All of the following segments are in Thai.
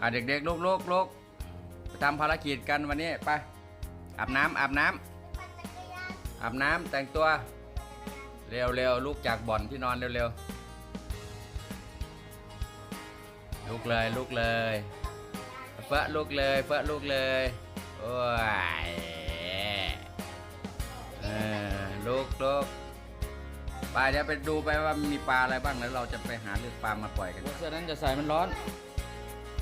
อะเด็กๆลุกลุกลุกไปทำภารกิจกันวันนี้ไปอาบน้ำอาบน้ำ อาบน้ำแต่งตัว เร็วเร็วลุกจากบ่อนที่นอนเร็วเร็วลุกเลยลุกเลยเฟอะลุกเลยเฟอะลุกเลยโอ้ยเออลุกลุกไปเดี๋ยวไปดูไปว่ามีปลาอะไรบ้างแล้วเราจะไปหาเลือกปลามาปล่อยกันเสื้อนั้นจะใส่มันร้อน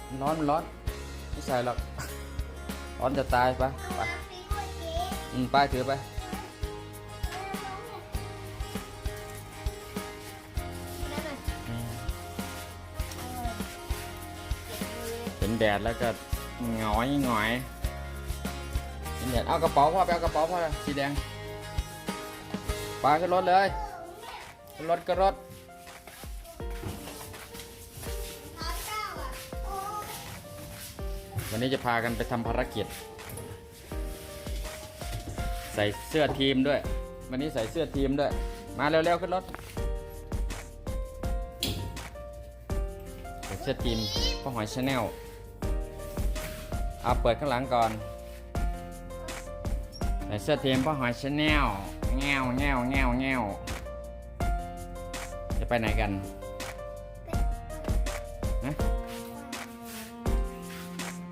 มันร้อนมันร้อนไม่ใส่หรอกร้อนจะตายไปไปอืมไปถือไป แดดแล้วก็หงอยหงอยเห็นแดดเอากระเป๋าพ่อไปเอากระเป๋าพ่อสีแดงไปขึ้นรถเลยขึ้นรถก็รถวันนี้จะพากันไปทำภารกิจ ใส่เสื้อทีมด้วย วันนี้ใส่เสื้อทีมด้วย มาเร็วๆขึ้นรถใส่เสื้อทีมพ่อหอยชาแนล เอาเปิดข้างหลังก่อนใส่เสื้อทีมพ่อหอยชาแนลแง่วแง่วแง่วแง่วจะไปไหนกันนะ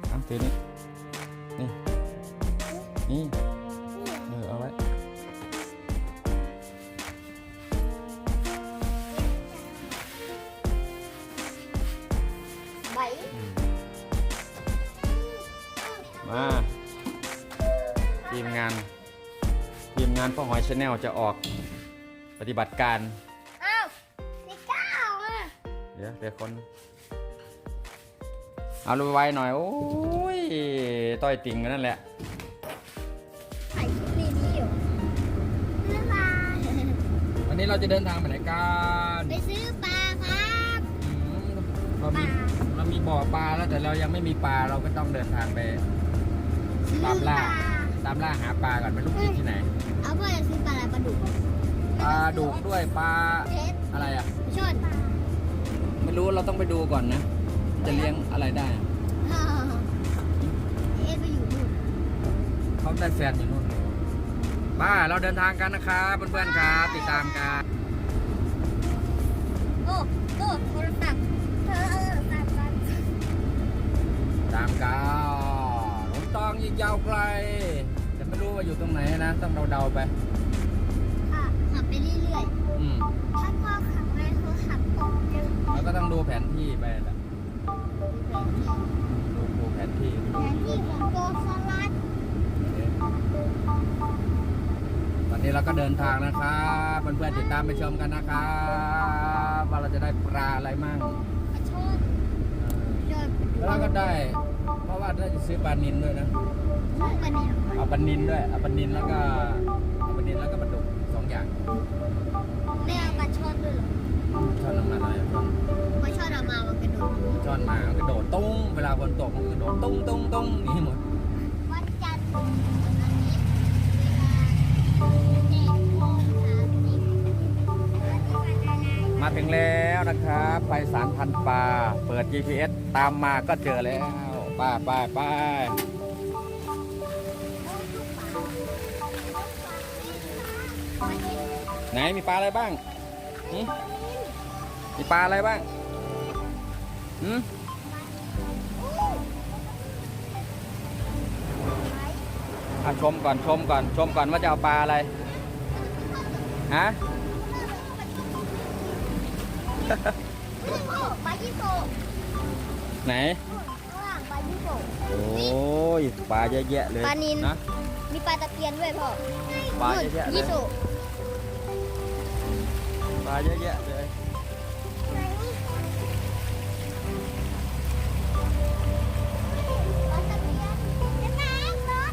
เอาถือนี่นี่นี่ ชาแนลจะออกปฏิบัติการ อ้าวพี่ก้าวอะเดี๋ยวเดี๋ยวคน เอาลงไปไวๆหน่อย โอ้ย ต้อยติ่งกันนั่นแหละไข่ชุดนี้นี่อยู่ซื้อปลาวันนี้เราจะเดินทางไปไหนกันไปซื้อปลาครับอืมเรามีเรามีบ่อปลาแล้วแต่เรายังไม่มีปลาเราก็ต้องเดินทางไป ซื้อตามปล่าลา ตามล่าหาปลาก่อนไม่รู้กินที่ไหนเอาพ่อจะซื้อปลาอะไรปลาดุกปลาดุกด้วยปลาเทสอะไรอะชดไม่รู้เราต้องไปดูก่อนนะ จะเลี้ยงอะไรได้อะฮ่าเทสไปอยู่นู่นเขาได้แฟนอยู่นู่นป้าเราเดินทางกันนะครับเพื่อนๆครับติดตามกันโอ้โอ้โทรศัพท์เธอเออสั่นสั่นตามกัน หลงตองยิงยาวไกลแต่ไม่รู้ว่าอยู่ตรงไหนนะต้องเดาๆไป ค่ะขับไปเรื่อยอืมๆถ้าพ่อขับไปเขาขับตรงเร็วแล้วก็ต้องดูแผนที่ไปแหละดูดูแผนที่แทนที่ของโกสลัดตอนนี้เราก็เดินทางนะครับเพื่อนๆติดตามไปชมกันนะครับว่าเราจะได้ปลาอะไรมั่งปลาชดชดแล้วเราก็ได้ เพราะว่าได้จะซื้อปลานินด้วยนะชดปลาเนี่ยเอาปลานินด้วยเอาปลานินแล้วก็เอาปลานินแล้วก็ปลาดุกสองอย่างไม่เอาปลาช่อนด้วยเหรอช่อนน้ำมันอะไรช่อนปลาช่อนเอามามันกระโดดช่อนมากระโดดตุ้งเวลาฝนตกมันกระโดดตุ้งตุ้งตุ้งนี่หมดวันจันทร์ถึงอาทิตย์เวลาเจ็ดโมงสามสิบวันนี้วันอะไรมาถึงแล้วนะครับ ไปสารพันปลา เปิด GPS ตามมาก็เจอแล้ว ไป้าป้าป้าไหนมีปลาอะไรบ้างหึมีปลาอะไรบ้างหึอะชมก่อนชมก่อนชมก่อนว่าจะเอาปลาอะไร ฮะปลายี่โกไหน โกโอ้ยปลาเยอะแยะเลยปลานิล นะ มีปลาตะเพียนด้วยพ่อปลาเยอะแยะเลย ยี่โกปลาเยอะแยะเลยปลาตะเพียนเห็นไหมรถ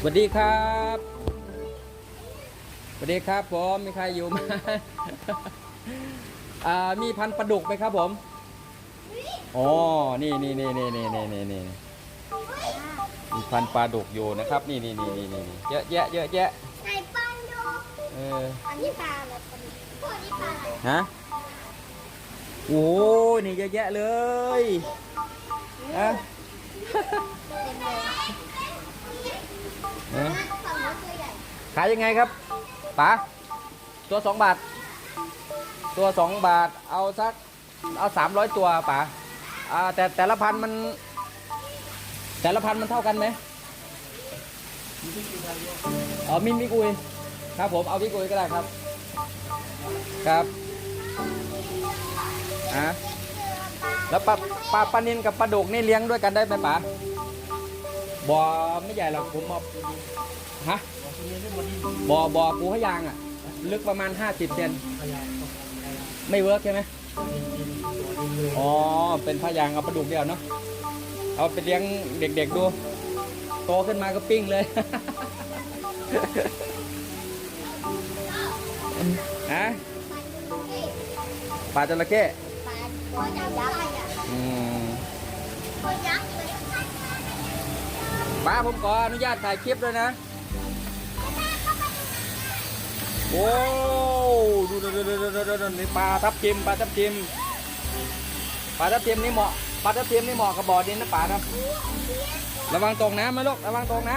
สวัสดีครับสวัสดีครับผมมีใครอยู่ไหม อ่ามีพันธุ์ปลาดุกไหมครับผมอ๋อนี่นี่นี่นี่นี่นี่นี่นี่มีพันธุ์ปลาดุกอยู่นะครับ นี่นี่นี่นี่นี่เยอะแยะเยอะแยะไหนปลาดูเอออันนี้ปลาอะไรปลาดุกพ่อนี่ปลาอะไรฮะโอ้ยนี่เยอะแยะเลยอะเต็มเลยฮะฝั่งนู้นตัวใหญ่ขายยังไงครับป๋าตัวสองบาท ตัวสองบาท เอาสักเอาสามร้อยตัวป๋าอ่าแต่แต่ละพันมัน แต่ละพันมันเท่ากันไหมอ๋อมีมิกุยครับผมเอามิกุยก็ได้ครับ ครับอะแล้วปลาปลาปลานินกับปลาดุกนี่เลี้ยงด้วยกันได้ไหมป๋าบ่อไม่ใหญ่หรอกผมเอาฮะบ่อบ่อปูพะยางอะ ลึกประมาณ50เซน ไม่เวิร์กใช่ไหมอ๋อ เป็นพะยางเอาปลาดุกเดียวเนาะ เอาไปเลี้ยงเด็กๆดู โตขึ้นมาก็ปิ้งเลยฮะปลาจระเข้ปลาตัวยักษ์อะไรอะอืมตัวยักษ์เลยป้าผมขออนุญาตถ่ายคลิปด้วยนะ โอ้ ดูดูดูดูดูดูดูนี่ปลาทับทิมปลาทับทิมปลาทับทิมนี่เหมาะปลาทับทิมนี่เหมาะกับบ่อดินนะป่านะระวังตกน้ำนะลูกระวังตกน้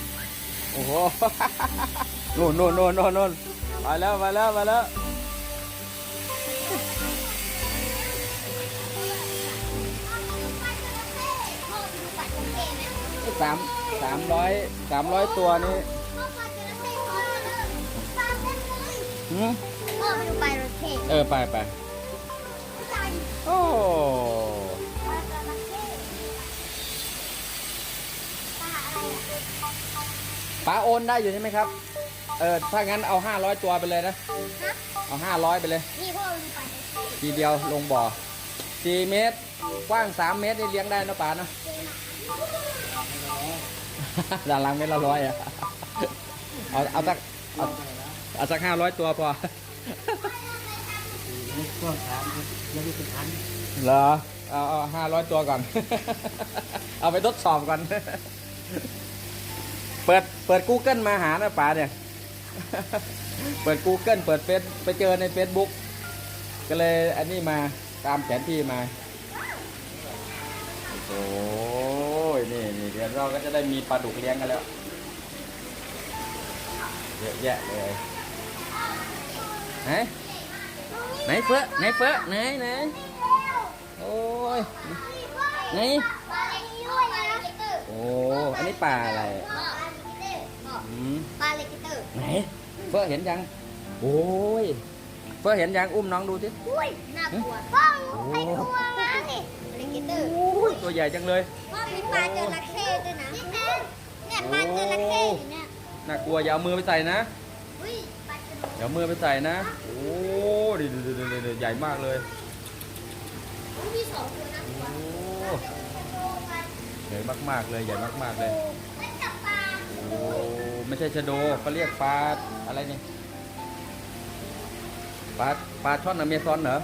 ำโอ้โหนู่นนู่นนู่นนู่นนู่นไปแล้วไปแล้วไปแล้วสามสามร้อยสามร้อยตัวนี่ หืมพ่อไปดูปลาจระเข้เออไปไปใหญ่โอ้ปลาจระเข้ปลาอะไรอะปลาโอนได้อยู่ใช่ไหมครับ เออถ้างั้นเอาห้าร้อยตัวไปเลยนะฮะเอาห้าร้อยไปเลย นี่พ่อดูปลาจระเข้ทีเดียวลงบ่อสี่เมตร กว้างสามเมตรนี่เลี้ยงได้นะป่านะด้านหลังเมตรละร้อยอะ เอาเอาสักเอา เอาสักห้าร้อยตัวพอก็ถามยังไม่เป็นพันเหรอ เอาเอาห้าร้อยตัวก่อน เอาไปทดสอบก่อน เปิดเปิด Google มาหานะป๋าเนี่ย เปิด Google เปิดเฟซไปเจอใน Facebook ก็เลยอันนี้มาตามแผนที่มาโอ้ยนี่นี่เดี๋ยวเราก็จะได้มีปลาดุกเลี้ยงกันแล้ว เยอะแยะเลย ไหนไหนเฟ้อไหนเฟ้อไหนไหนโอ้ยไหนปลาอะไรนี่ด้วยนะโอ้อันนี้ปลาอะไรปลาเลกิเตอร์พ่ออืมปลาเลกิเตอร์ไหนเฟ้อเห็นยังโอ้ยเฟ้อเห็นยังอุ้มน้องดูสิอุ้ยน่ากลัวพ่อใครกลัวมาสิเลกิเตอร์โอ้ยตัวใหญ่จังเลยพ่อมีปลาเจอระเข้ด้วยนะเนี่ยปลาเจอระเข้อยู่เนี่ยน่ากลัวอย่าเอามือไปใส่นะ เข้อย่าเอามือไปใส่นะ โอ้ดิดิดิดิดิดิใหญ่มากเลยมีสองตัวนะโอ้ใหญ่มากๆเลยใหญ่มากๆเลยมันจับปลาโอ้โอ้ไม่ใช่ชะโดเขาเรียกปลาอะไรนี่ปลาปลาช่อนอเมซอนเหรอ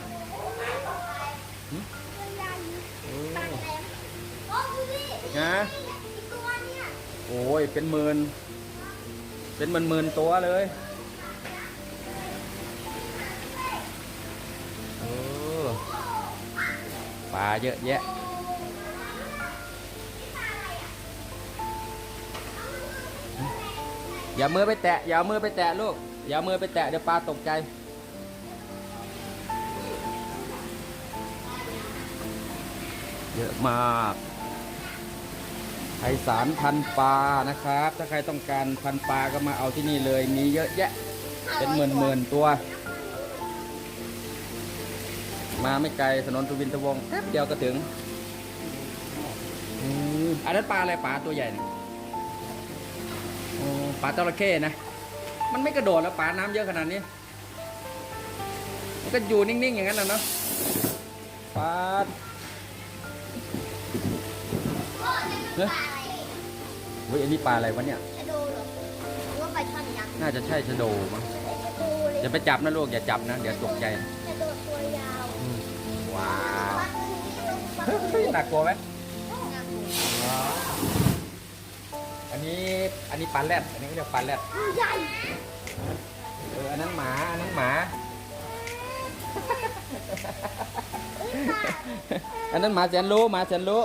หึโอ้ปลาแหลมโอ้ดูดิฮะอีกตัวเนี่ยโอ้ยเป็นหมื่นเป็นหมื่นหมื่นๆตัวเลยาเยอะแยะ อย่ามือไปแตะ อย่ามือไปแตะลูก อย่ามือไปแตะเดี๋ยวปลาตกใจ เยอะมากไพศาลพันปลานะครับ ถ้าใครต้องการพันปลาก็มาเอาที่นี่เลย มีเยอะแยะ เป็นหมื่นหมื่นๆตัว มาไม่ไกลถนนสุวินทวงศ์แป๊บเดียวก็ถึงอืมอันนั้นปลาอะไรปลาตัวใหญ่เนี่ยโอ้ปลาจระเข้นะ มันไม่กระโดดแล้วปลาน้ำเยอะขนาดนี้ มันก็อยู่นิ่งๆอย่างนั้นนะเนาะปลาโอ้นี่มันปลาอะไรเฮ้ยอันนี้ปลาอะไรวะเนี่ยชะโดเหรอหรือว่าปลาช่อนยักษ์น่าจะใช่ชะโดมั้งชะโดเลยอย่าไปจับนะลูกอย่าจับนะ เดี๋ยวตกใจ ว้าวปลาตัวนี้เฮ้ยน่ากลัวไหมน่ากลัวอันนี้อันนี้ปลาแรดอันนี้เขาเรียกปลาแรดใหญ่เอออันนั้นหมาอันนั้นหมา อันนั้นหมาแสนรู้หมาแสนรู้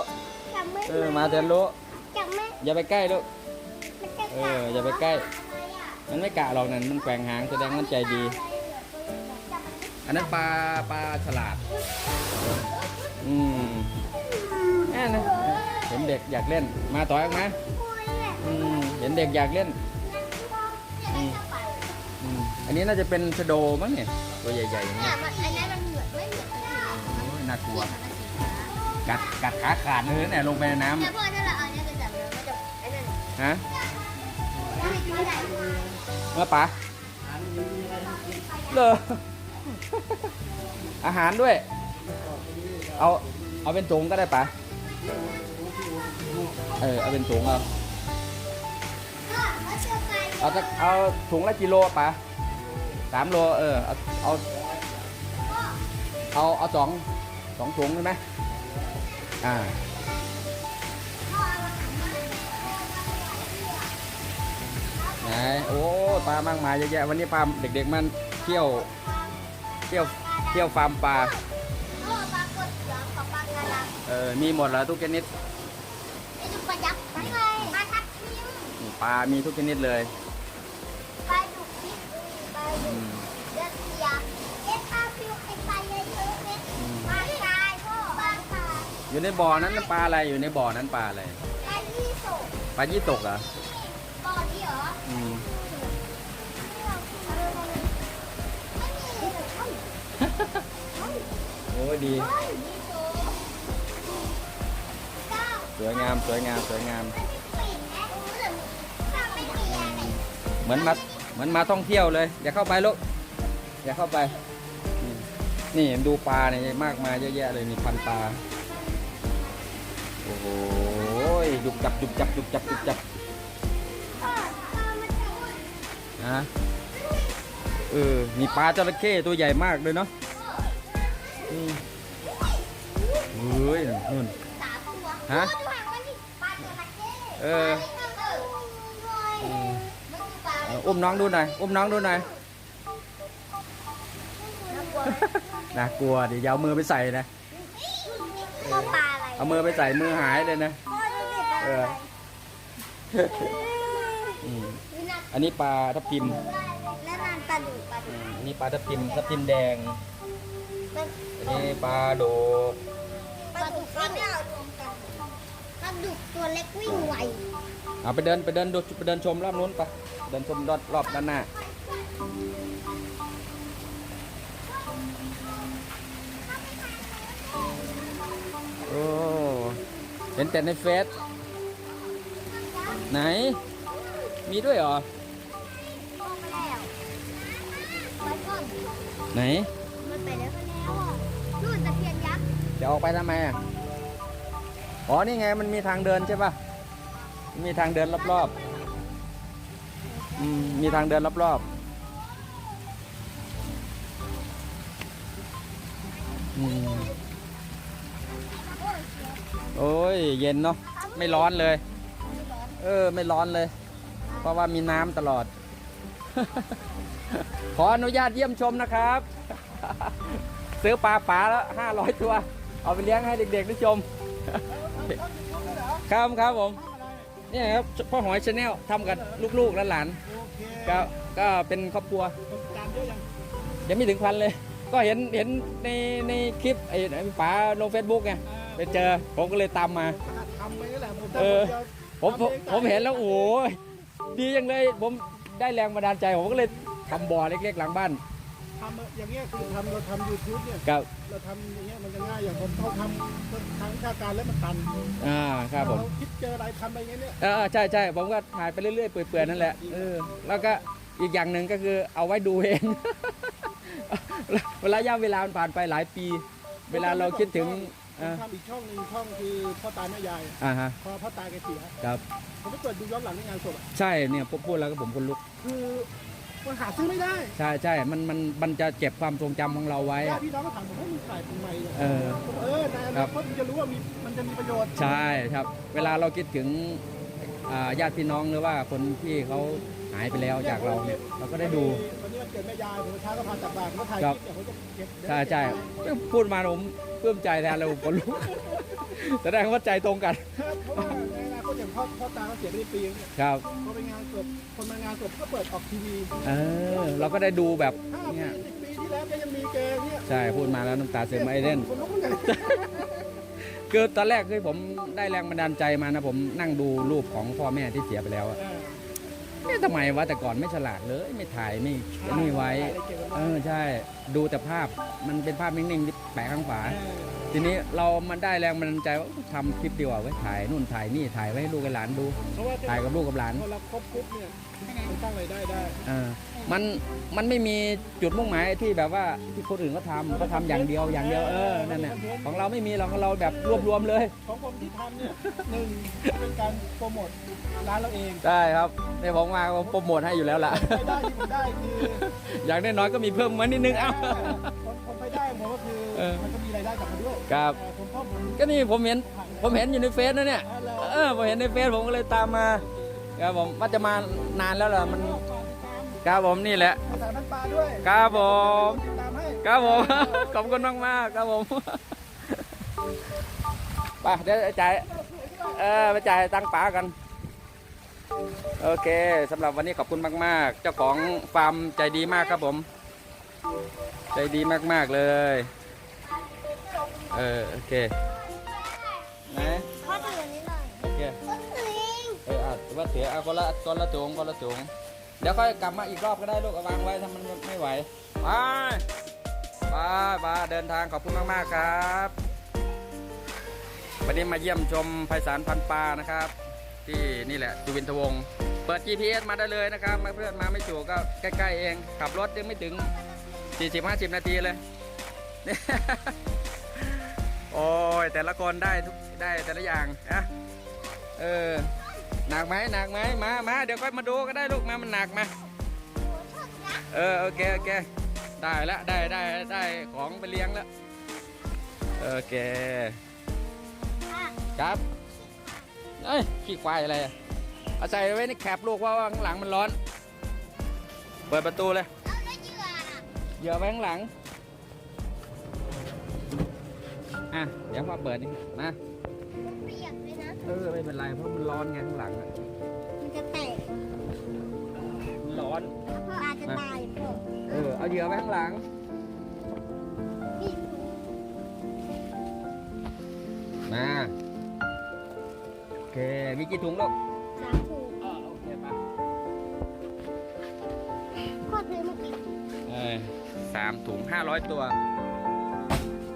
จับไม่เออหมาแสนรู้จับไม่อย่าไปใกล้ลูกมันจะเอออย่าไปใกล้อะไรอะมันไม่กะหรอกนั่นมันแกว่งหางแสดงมันใจดีจับมัน อันนั้นปลาปลาฉลาด อืมแน่นะเห็นเด็กอยากเล่น มาต่อยออกมาคุยอะอืมเห็นเด็กอยากเล่นเนี่ยได้เข้าไปอืมอันนี้น่าจะเป็นชะโดมั้งเนี่ย ตัวใหญ่ๆอย่างเนี่เงี้ยยมันอันนั้นมันเหมือนไม่เหมือนกันเลยโอ้ยน่ากลัว กัดกัดขาขาดเลยเนี่ยลงไปในน้เนี่ยพอนั่นแหละเอาเนี่ยจะจับแล้วก็จะไอ้นั่นำฮะได้ไม่ได้เมื่อปลาเลอ อาหารด้วย เอาเอาเป็นถุงก็ได้ปะเออเอาเป็นถุงเอาเขาจอาเอาถุงละกิโลปะสามโลเออเอาเอาเอาเอาสองสองถุงใช่ไหมอ่าไหนโอ้ปลามากมายเยอะแยะวันนี้ปลาเด็กๆมันเที่ยว เที่ยวเที่ยวฟาร์มปลาโอ้ปลากดเหลืองกับปลากระลังเออมีหมดแล้วทุกชนิดไอ้ดูปลายักษ์ไปไงปลาทับทิมปลามีทุกชนิดเลยปลาดุกพิษปลาอืดุกมเดือดเสียเอ็ดปลาฟิวไอ้ปลาเยอะๆเนี่ยอืมปลาทรายพ่อปลาทรายอยู่ในบ่อนั้นปลาอะไรอยู่ในบ่อนั้นปลาอะไรปลายี่สกปลายี่ตกเหรอบ่อ อ้ดี สวยงามสวยงามสวยงาม เหมือนมาเหมือนมาท่องเที่ยวเลย อย่าเข้าไปลูก อย่าเข้าไป นี่ดูปลาเนี่ยมากมายเยอะแยะเลยนี่พันปลา โอ้โหจุบจับจุบจับจุบจับจุบจับนะเออ มีปลาจระเข้ตัวใหญ่มากเลยเนาะ เฮ้ยนู่นสามตัวฮะโอ้ดูหางมันดิปลาจระเข้เออเออมันคือปลาเอาอุ้มน้องดูหน่อยอุ้มน้องดูหน่อยน่ากลัวน่ากลัวเดี๋ยวอยาเอามือไปใส่นะพ่อปลาอะไรเอามือไปใส่มือหายเลยนะพ่อดูดิปลาเออะอไรอืมนี่น่าอันนี้ปลาทับทิมและนานปลาดุกปลาอืดุกมอันนี้ปลาทับทิมทับทิมแดง มีปลาโดกปลาดุกวิ่งเอารวมกันปลาดุกตัวเล็กวิ่งไวเอาไปเดินไปเดินดูไปเดินชมรอบนู้นไปเดินชมรอบรอบด้านหน้าโอ้เห็นแต่ในเฟซไหน มีด้วยเหรอไหน ออกไปทำไมอะ อ๋อ นี่ไงมันมีทางเดินใช่ป่ะมีทางเดินรอบอืม มีทางเดินรอบๆ อืม โอ้ย เย็นเนาะ ไม่ร้อนเลย เออ ไม่ร้อนเลย เพราะว่ามีน้ำตลอด ขออนุญาตเยี่ยมชมนะครับ ซื้อปลาป๋าแล้วห้าร้อยตัว เอาไปเลี้ยงให้เด็กๆได้ชม ครับครับผมเนี่ยครับพ่อหอยชาแนลทำกับลูกๆและหลานโอเคก็ก็เป็นครอบครัวคนตามเยอะยังยังไม่ถึงพันเลย ก็เห็นเห็นในในคลิปไอ้ไอ้ป๋าลงเฟซบุ๊กไงไปเจอผมก็เลยตามมาทำไปนี่แหละผมเออทำคนเดียวผมผมผมเห็นแล้วโอ้ยดีจังเลยผมได้แรงบันดาลใจผมก็เลยทำบ่อเล็ก ๆ หลังบ้านทำอย่างเงี้ยคือทำเราทำยูทูบเนี่ยครับเราทำอย่างเงี้ยมันจะง่ายอย่างผมเขาทำทางวิชาการแล้วมันตันอ่าครับผมเราคิดเจออะไรทำอะไรเงี้ยเนี่ยเออใช่ใช่ผมก็ถ่ายไปเรื่อยๆเปื่อยๆนั่นแหละเออแล้วก็อีกอย่างหนึ่งก็คือเอาไว้ดูเองเวลาย่าเวลามันผ่านไปหลายปี เวลาเราคิดถึงผมอ่าทำอีกช่องหนึ่งช่องคือพ่อตาแม่ยายอ่าฮะพอพ่อตาแกเสียครับผมไปเปิดดูย้อนหลังในงานศพอะใช่เนี่ยพวกพูดแล้วก็ผมคนลุกคือ มันหาซื้อไม่ได้ใช่ใช่มันมันมันจะเก็บความทรงจำของเราไว้ ญาอะติพี่น้องก็ถามผมว่ามึงถ่ายทำไมเนี่ยเออเออในอครันาบคตมึงจะรู้ว่ามีมันจะมีประโยชน์ใช่ครับ เวลาเราคิดถึงอ่าญาติพี่น้องหรือว่าคนที่เขาหายไปแล้วจากเราเนี่ยเราก็ได้ดู วันนี้วันเกิดแม่ยายผมเช้าก็พาจับบาตรผมก็ถ่ายคครัลิบปเนี่ยผมจะเก็บใช่ใช่พูดมาผมปลื้มใจแทนเลยผมคนลุกแสดงว่าใจตรงกันครับเพราะว่า พ่อพ่อตาเขาเสียไปได้ปีนึงเนี่ยครับ พอไปงานศพคนมางานศพก็เปิดออกทีวีเออ เราก็ได้ดูแบบห้าปีเนี่ยสิบปีที่แล้วแกยังมีแกเนี่ยใช่พูดมาแล้วน้ำตาซึมไอเดนคนลุกเหมือนกันคือตอนแรกคือผมได้แรงบันดาลใจมานะ ผมนั่งดูรูปของพ่อแม่ที่เสียไปแล้วอะเออเอ๊ะทำไมวะแต่ก่อนไม่ฉลาดเลย ไม่ถ่ายไม่นี่ไว้ เออใช่ ดูแต่ภาพมันเป็นภาพนิ่งๆที่แปะข้างฝา เออ ทีนี้เรามันได้แรงบันดาลใจว่าทำคลิปดีกว่าไว้ยถ่ายนู่นถ่ายนี่ถ่ายไว้ให้ลูกกับหลานดู เพราะว่าถ่ายกับลูกกับหลาน พอเราครบปุ๊บเนี่ยมันตั้งรายได้ได้ เออมันมันไม่มีจุดมุ่งหมายที่แบบว่าที่คนอื่นเขาทำเขาทำอย่างเดียวอย่างเดียวเออนั่นแหละของเราไม่มีเราของเราแบบรวบรวมเลยของผมที่ทำเนี่ยหนึ่งเป็นการโปรโมทร้านเราเองได้ครับในผมมาผมโปรโมทให้อยู่แล้วล่ะ รายได้ที่ผมได้คือ อย่างน้อยๆก็มีเพิ่มมานิดนึงเอ้า ผมผมไปได้ผมก็คือเออ มันก็มีรายได้กลับมาด้วย ครับ แต่ผมพ่อผมก็นี่ผมเห็นผมเห็นอยู่ในเฟซนะเนี่ย เออผมเห็นในเฟซผมก็เลยตามมาครับผมว่าจะมานานแล้วเหรอมันครับผมนี่แหละ สายพันธุ์ปลาด้วยครับผม ติดตามให้ ครับผม ขอบคุณมากมากๆครับผมไปเดี๋ยวจ่ายเออไปจ่ายตังค์ป๋ากัน โอเคสำหรับวันนี้ขอบคุณมาก ๆ เจ้าของฟาร์มใจดีมากครับผม ใจดีมาก ๆ เลย เออโอเคไหนขอถืออันนี้หน่อยโอเคขอถือเองเอออะว่าเสียเอาคนละคนละถุงคนละถุงเดี๋ยวค่อยกลับมาอีกรอบก็ได้ลูกเอาวางไว้ถ้ามันไม่ไหวไปไปไปเดินทางขอบคุณมากๆครับวันนี้มาเยี่ยมชมไพศาลพันปลานะครับ ที่นี่แหละสุวินทวงศ์เปิด GPS มาได้เลยนะครับมาเพื่อนมาไม่ถูกก็ใกล้ๆเอง ขับรถยังไม่ถึง 40-50 นาทีเลย โอ้ยแต่ละคนได้ทุกได้แต่ละอย่างนะเออหนักไหมหนักไหมมามาเดี๋ยวค่อยมาดูก็ได้ลูกมามันหนักมาเออโอเคโอเคได้แล้วได้ได้ได้ของไปเลี้ยงแล้วโอเคครับเอ้ยขี้ควายอะไรเอาใส่ไว้ในแคปลูกเพราะว่าข้างหลังมันร้อน เปิดประตูเลยเอาแล้วเหยื่อะเหยื่อไว้ข้างหลัง อะ เดี๋ยวมาเปิดนี่มาเปียกเลยนะ เออไม่เป็นไรเพราะมันร้อนไงข้างหลังอะมันจะแตกมันร้อน ปลาจะตายพวกเออเอาเหยื่อไว้ข้างหลัง นี่มาโอเคมีกี่ถุงลูกสามถูกอ๋อโอเคไปขอถือมาปิดเออสามถุงห้าร้อยตัว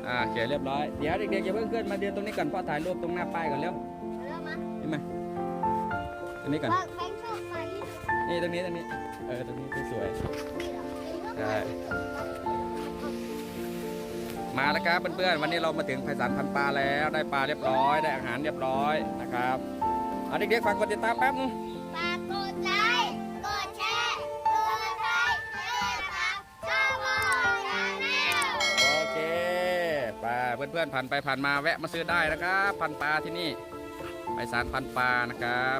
อ่าโอเคเรียบร้อย เดี๋ยวเด็กๆอย่าเพิ่งขึ้นมาเดินตรงนี้ก่อนพ่อถ่ายรูปตรงหน้าป้ายก่อนเร็วเริ่มมานี่มาตรงนี้ก่อนแบงค์ชอบไปนี่ตรงนี้ตรงนี้ เออตรงนี้สวยนี่เหรอเองก็ใช่มาๆมาแล้วครับเพื่อนๆวันนี้เรามาถึงไพศาลพันปลาแล้วได้ปลาเรียบร้อย ได้อาหารเรียบร้อยนะครับเอาเด็กๆฝากกดติดตามแป๊บนึง เพื่อนๆผ่านไปผ่านมาแวะมาซื้อได้นะครับพันปลาที่นี่ไปสารพันปลานะครับ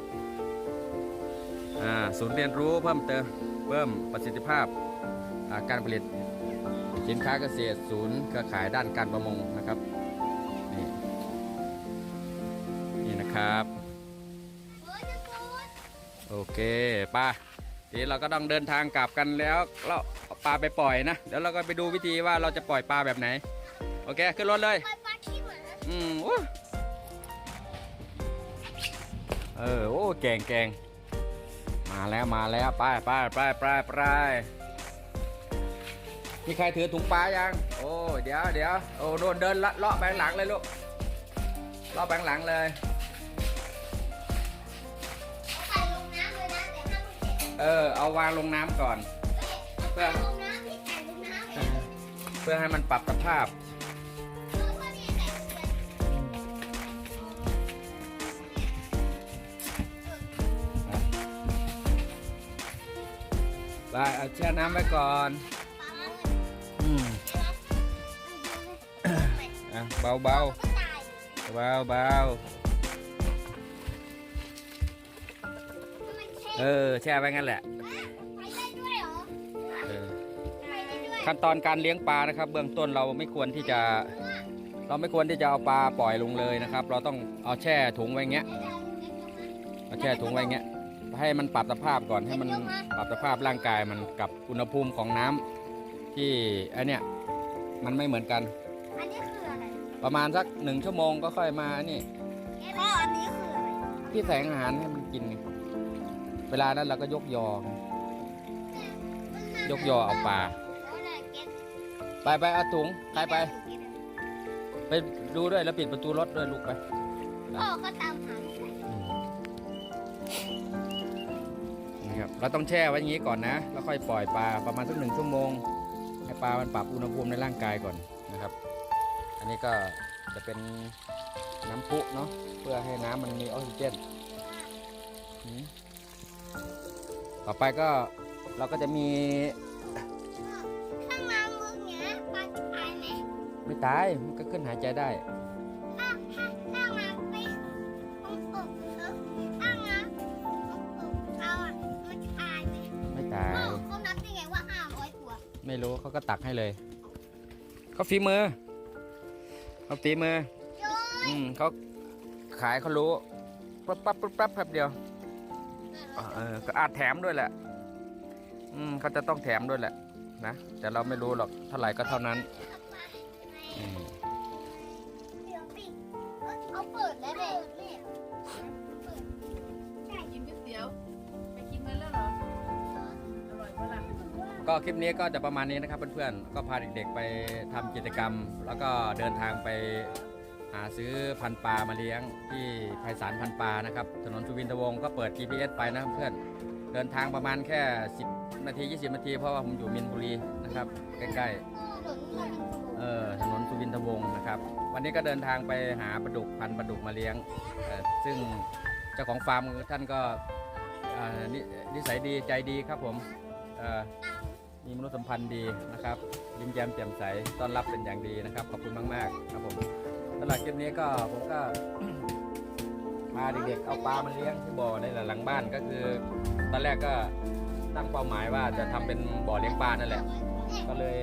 ศูนย์เรียนรู้เพิ่มเติมเพิ่มประสิทธิภาพาการผลิตสินค้าเกษตรศูนย์เครือข่ายด้านการประมงนะครับนี่นี่นะครับโอเคป้าทีเราก็ต้องเดินทางกลับกันแล้วเราเอาปลาไปปล่อยนะเดี๋ยวเราก็ไปดูวิธีว่าเราจะปล่อยปลาแบบไหน โอเค ขึ้นรถเลยปล่อยปลาขี้หมาอืมโอ้เออโอ้เก่งเก่งมาแล้วมาแล้วไปไปไปไปไปมีใครถือถุงปลายัง โอ้เดี๋ยวเดี๋ยวโอ้โดนเดินละเลาะไปข้างหลังเลยลูกเลาะไปข้างหลังเลยเอาใส่ลงน้ำเลยนะแต่ห้ามเด็ดเออเอาวางลงน้ำก่อนเฮ้ยเอาใส่ลงน้ำพี่ใส่ลงน้ำเลยเพื่อให้มันปรับสภาพ ไปเอาแช่น้ำไว้ก่อนปลามันอืมอะเบาเบาก็ตายเบาเบามันแช่เออแช่ไว้งั้นแหละไปได้ด้วยเหรอเออไปได้ด้วยขั้นตอนการเลี้ยงปลานะครับ เบื้องต้นเราไม่ควรที่จะ เราไม่ควรที่จะเอาปลาปล่อยลงเลยนะครับ เราต้องเอาแช่ถุงไว้อย่างเงี้ยเอาแช่ถุงไว้อย่างเงี้ย ให้มันปรับสภาพก่อนให้มันปรับสภาพร่างกายมันกับอุณหภูมิของน้ำที่ไอเนี้ยมันไม่เหมือนกันอันนี้คืออะไรประมาณสักหนึ่งชั่วโมงก็ค่อยมานี่พ่ออันนี้คืออะไรที่แสงอาหารให้มันกินไงเวลานั้นเราก็ยกยอยกยอเอาปลาไปไปเอาถุงใครไป ไปดูด้วยแล้วปิดประตูรถด้วยลูกไปพ่อก็ตาม เราต้องแช่ไว้อย่างนี้ก่อนนะ แล้วค่อยปล่อยปลาประมาณสักหนึ่งชั่วโมง ให้ปลามันปรับอุณหภูมิในร่างกายก่อนนะครับ อันนี้ก็จะเป็นน้ำพุเนาะเพื่อให้น้ำมันมีออกซิเจนอืมต่อไปก็เราก็จะมีข้างน้ำมึงเนี้ยปลาจะตายไหมไม่ตายมันก็ขึ้นหายใจได้ ไม่รู้เขาก็ตักให้เลย เขาฝีมือเขาฝีมือโย้ยอืมเขาขายเขารู้ปั๊บปั๊บปั๊บปั๊บแป๊บเดียวเออก็อาจแถมด้วยแหละ อืมเขาจะต้องแถมด้วยแหละนะแต่เราไม่รู้หรอกเท่าไหร่ก็เท่านั้น ก็คลิปนี้ก็จะประมาณนี้นะครับเพื่อนๆ ก็พาเด็กๆไปทำกิจกรรม แล้วก็เดินทางไปหาซื้อพันปลามาเลี้ยงที่ไพศาลพันปลานะครับ ถนนสุวินทวงศ์ก็เปิด GPS ไปนะครับเพื่อนเดินทางประมาณแค่ 10 นาที 20 นาที เพราะว่าผมอยู่มินบุรีนะครับ ใกล้ๆเออถนนสุวินทวงศ์นะครับ วันนี้ก็เดินทางไปหาปลาดุกพันปลาดุกมาเลี้ยง ซึ่งเจ้าของฟาร์มท่านก็นิสัยดีใจดีครับผมเออ มีมนุษยสัมพันธ์ดีนะครับ ยิ้มแย้มแจ่มใสต้อนรับเป็นอย่างดีนะครับ ขอบคุณมาก ๆ ครับผมสำหรับคลิปนี้ก็ผมก็พาเด็กๆเอาปลามาเลี้ยงที่บ่อในหลังบ้านก็คือ ตอนแรกก็ตั้งเป้าหมายว่าจะทำเป็นบ่อเลี้ยงปลานั่นแหละ ก็เลย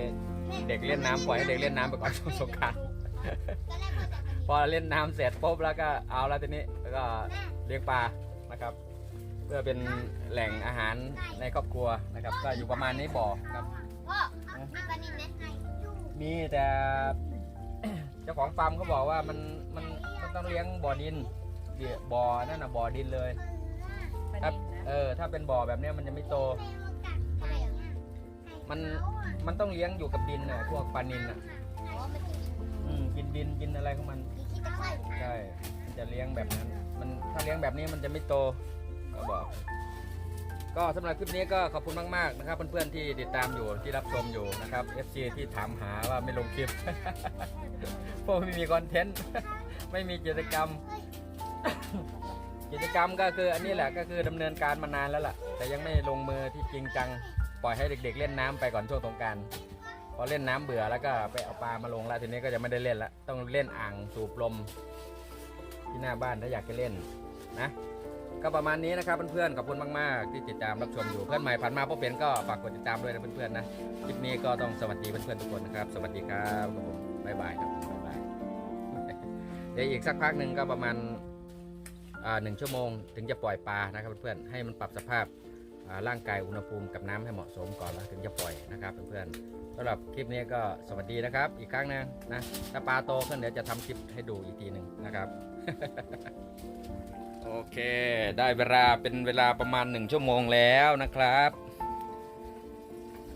เด็กเล่นน้ำปล่อยให้เด็กเล่นน้ำไปก่อนช่วงสงกรารพอเล่นน้ำเสร็จปุ๊บแล้วก็เอาแล้วทีนี้แล้วก็เลี้ยงปลานะครับ พื่อเป็นแหล่งอาหารในครอบครัวนะครับ ก็อยู่ประมาณนี้บ่อครับ พ่อมีปลานิลไหมมีแต่เจ้าของฟาร์มเขาบอกว่ามันมันมันต้องเลี้ยงบ่อดินเดี๋ยวบ่อนั่นน่ะบ่อดินเลยปลาครับนิลนะเออถ้าเป็นบ่อแบบเนี้ยมันจะไม่โต มันมันต้องเลี้ยงอยู่กับดินน่ะพวกปลานินน่ะอืมกินดินกินอะไรของมันใช่มันจะเลี้ยงแบบนั้น มันถ้าเลี้ยงแบบนี้มันจะไม่โต ก็บอก ก็สำหรับคลิปนี้ก็ขอบคุณมากๆนะครับ เพื่อนๆที่ติดตามอยู่ที่รับชมอยู่นะครับ FC ที่ถามหาว่าไม่ลงคลิปเพราะไม่มีคอนเทนต์ไม่มีกิจกรรม กิจกรรมก็คืออันนี้แหละก็คือดำเนินการมานานแล้วล่ะ แต่ยังไม่ลงมือที่จริงจังปล่อยให้เด็ก ๆ เล่นน้ำไปก่อนช่วงสงกรารพอเล่นน้ำเบื่อแล้วก็ไปเอาปลามาลงแล้วทีนี้ก็จะไม่ได้เล่นละต้องเล่นอ่างสูบลมที่หน้าบ้านถ้าอยากจะเล่นนะ ก็ประมาณนี้นะครับเพื่อนๆขอบคุณมากๆ ที่ติดตามรับชมอยู่เพื่อนใหม่ผ่านมาพบเปลี่ยนก็ฝากกดติดตามด้วยนะเพื่อนๆนะคลิปนี้ก็ต้องสวัสดีเพื่อนๆทุกคนนะครับ สวัสดีครับครับผมบ๊ายบายครับบ๊ายบายเดี๋ยวอีกสักพักหนึ่งก็ประมาณหนึ่งชั่วโมง ถึงจะปล่อยปลานะครับเพื่อนๆให้มันปรับสภาพร่างกายอุณหภูมิกับน้ำให้เหมาะสมก่อนแล้วถึงจะปล่อยนะครับเพื่อนๆสำหรับคลิปนี้ก็สวัสดีนะครับ อีกครั้งนึงนะถ้าปลาโตขึ้นเดี๋ยวจะทำคลิปให้ดูอีกทีหนึ่งนะครับ โอเค ได้เวลาเป็นเวลาประมาณหนึ่งชั่วโมงแล้วนะครับ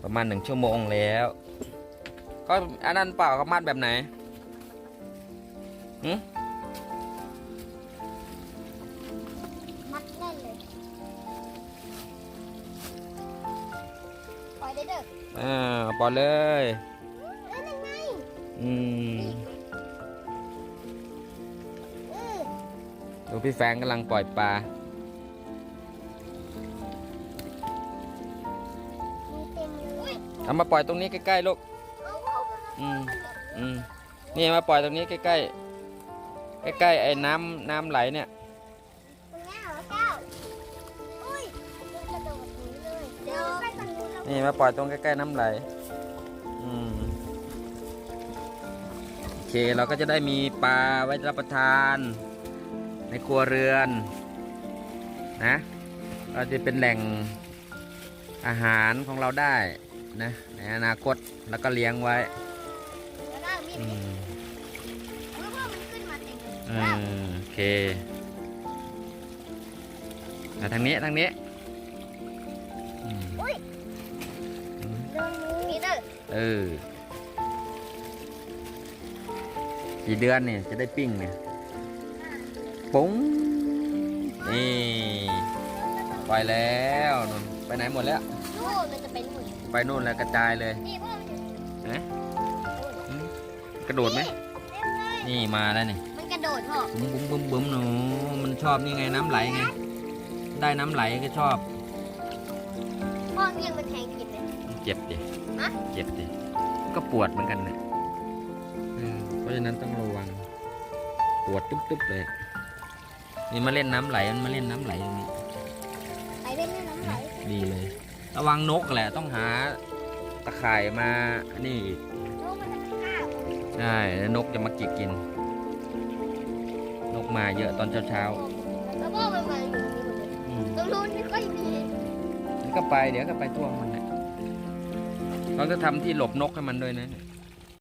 ประมาณหนึ่งชั่วโมงแล้ว ก็อันนั้นเปล่าเขามัดแบบไหนหืมมัดแน่นเลยปล่อยได้เด้ออ่าปล่อยเลยเอ้ยนั่นไงอืม ดูพี่แฟงกำลังปล่อยปลามีเต็มเลยเอามาปล่อยตรงนี้ใกล้ๆลูกเอาเอาเอาอืม อืม นี่มาปล่อยตรงนี้ใกล้ๆ ใกล้ๆไอ้น้ำน้ำไหลเนี่ยตรงเนี้ยเหรอเก้าอุ้ยมันกระโดดหนีเลยเดี๋ยวไปฝั่งนู้นแล้วนี่มาปล่อยตรงใกล้ๆน้ำไหล อืมโอเคเราก็จะได้มีปลาไว้รับประทาน ในครัวเรือนนะเราจะเป็นแหล่งอาหารของเราได้นะในอนาคตแล้วก็เลี้ยงไว้แล้วก็มีอืมเมื่อว่ามันขึ้นมาเต็มเลยอืว้าวมโอเคมาทางนี้ทางนี้อืมอุ้ยอืมโดนมือนี่เด้อเออกี่เดือนเนี่ยจะได้ปิ้งเนี่ย ปุ้งนี่ไปแล้วนุ่นไปไหนหมดแล้ว นู่นมันจะเป็นหมุนไปนู่นแล้วกระจายเลยนี่พ่อมันจะฮะอืมกระโดดไหมเต็มเลยนี่มาแล้วนี่มันกระโดดพ่อบุ้มบุ้มบุ้มบุ้มหนูมันชอบนี่ไงน้ำไหลไงได้น้ำไหลก็ชอบพ่อเนี่ยมันแทงกินเลย เจ็บดิฮะ เจ็บดิก็ปวดเหมือนกันเนี่ยเออเพราะฉะนั้นต้องระวัง ปวดตุ๊บๆเลย นี่มาเล่นน้ำไหลมันมาเล่นน้ำไหลตรงนี้ไหลเป็นแม่น้ำไหลดีเลย ระวังนกแหละต้องหาตะข่ายมานี่อีกโอ้มันจะข้าวใช่แล้วนกจะมากินกิน นกมาเยอะตอนเช้าแล้วพ่อมันมาอยู่นี่หมดเลยๆอืมตรงนู้นไม่ค่อยมีมันก็ไปเดี๋ยวก็ไปท่วงมันแหละเราจะทำที่หลบนกให้มันด้วยนะเนี่ย